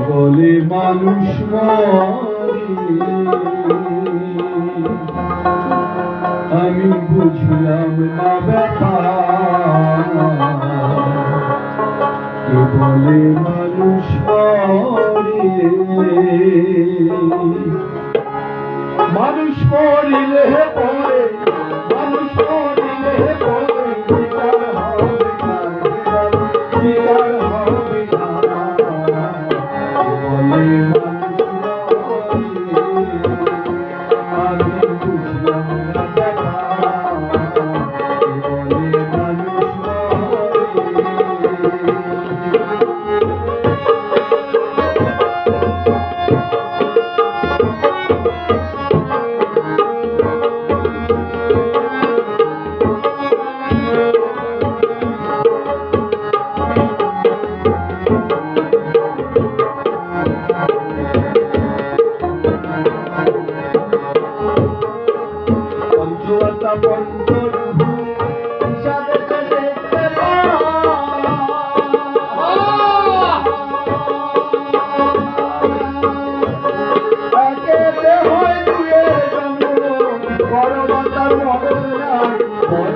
বলে মানুষ আমি বুঝলাম না ব্যথা কে বলে মানুষ মানুষ মরিলে পরে মানুষ মরণ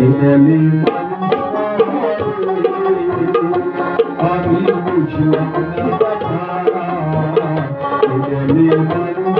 Thank you.